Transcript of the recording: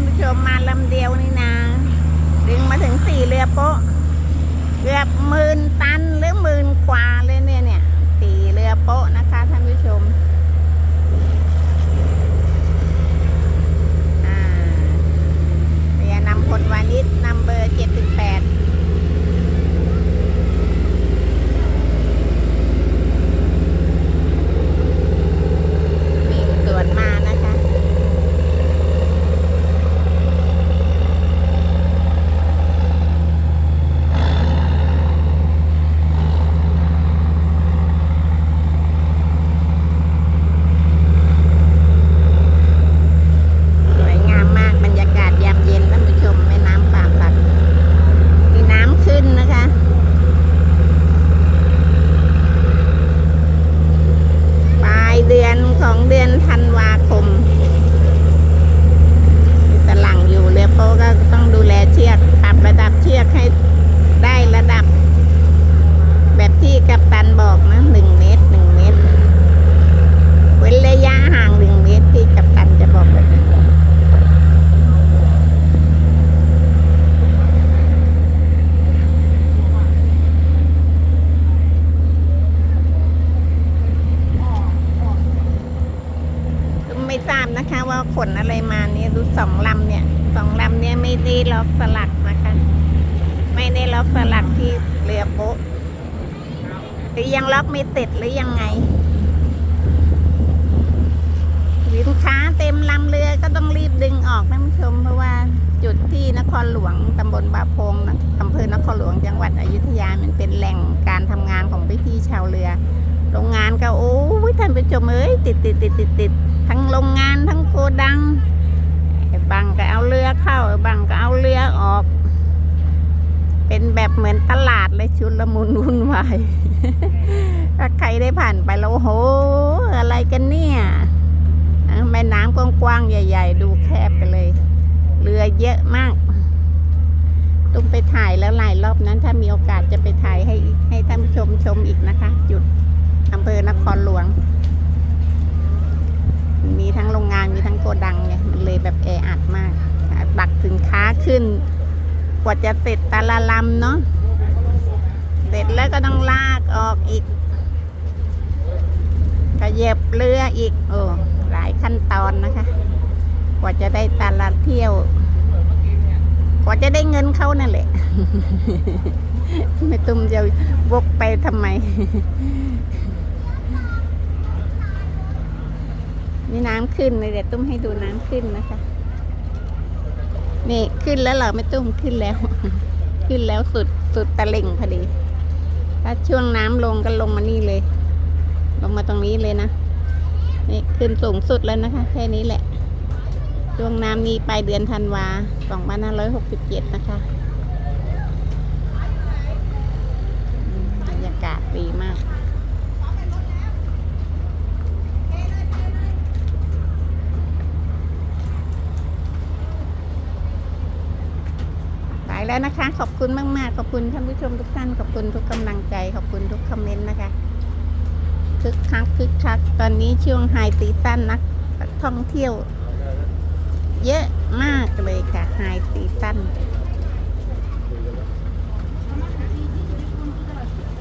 านผู้ชมมาลำเดียวนี่นะดึงมาถึงสี่เรือโป๊ะเกือบหมื่นตันหรือหมื่นกว่าเลยเนี่ยเนี่ยสี่เรือโป๊ะนะคะท่านผู้ชม อ่าเรือนำพลวานิชนำเบอร์เจ็ดสิบแปด มีตรวจมานะคะ สวยงามมากบรรยากาศยามเย็นท่านผู้ชมแม่น้ำป่าสัก มีน้ำขึ้นนะคะ ปลาย เดือนของเดือนธันวาคมสลังอยู่เรือโป๊ก็ดูแลเชือกปรับระดับเชือกให้ได้ระดับ แบบที่กัปตันบอกนะหนึ่งเมตรหนึ่งเมตร เว้นระยะห่างหนึ่งเมตรที่กัปตันจะบอกแบบนั้นก็ไม่ ทราบนะคะ ว่าขนอะไรมาเนี่ยดูสองลำเนี่ยสองลำเนี่ยไม่ได้ล็อกสลักนะคะ ไม่ได้ล็อกสลักที่เรือโป๊ะหรือยังล็อกไม่เสร็จหรือยังไงสินค้าเต็มลำเรือก็ต้องรีบดึงออกนะผู้ชม เพราะว่าจุดที่นครหลวงตำบลบาพงอำเภอนครหลวงจังหวัดอยุธยามันเป็นแหล่งการทำงานของพี่ชาวเรือ โรงงานก็โอ้านผู้ชมเอ้ยติดติดติดติดติดทั้งโรงงานทั้งโกดังบางก็เอาเรือเข้าบางก็เอาเรือออก เป็นแบบเหมือนตลาดเลยชุนละมุนวุ่นวายถ้าใครได้ผ่านไปแล้วโห อะไรกันเนี่ยอะแม่น้ำกว้างๆใหญ่ ๆ ดูแคบไปเลย เรือเยอะมากตุ้มไปถ่ายแล้วหลายรอบนั้น ถ้ามีโอกาสจะไปถ่ายให้ให้ท่านผู้ชมชมอีกนะคะ จุดอำเภอนครหลวง มีทั้งโรง งานมีทั้งโกดังเนี่ยมันเลยแบบแออัดมากตักสินค้าขึ้น กว่าจะเสร็จต่ละลำเนาะเสร็จแล้วก็ต้องลากออกอีกขยับเรืออีก โอ้หลายขั้นตอนนะคะ กว่าจะได้ต่ละเที่ยว กว่าจะได้เงินเขานั่นแหละไม่ตุ้มจะวกไปทำไม นี่น้ำขึ้นเลยเดี๋ยวตุ้มให้ดูน้ำขึ้นนะคะ นี่ขึ้นแล้วเหรอไม่ตุ้มขึ้นแล้ว ขึ้นแล้วสุดสุดตะเล่งพอดี ถ้าช่วงน้ำลงก็ลงมานี่เลย ลงมาตรงนี้เลยนะ นี่ขึ้นสูงสุดแล้วนะคะ แค่นี้แหละ ช่วงน้ำนี้ปลายเดือนธันวา2567นะคะ แล้วนะคะ ขอบคุณมาก ๆ ขอบคุณท่านผู้ชมทุกท่าน ขอบคุณทุกกำลังใจ ขอบคุณทุกคอมเมนต์นะคะ คึกคักคึกคัก ตอนนี้ช่วงไฮซีซั่นนักท่องเที่ยว เยอะมากเลยค่ะไฮซีซั่น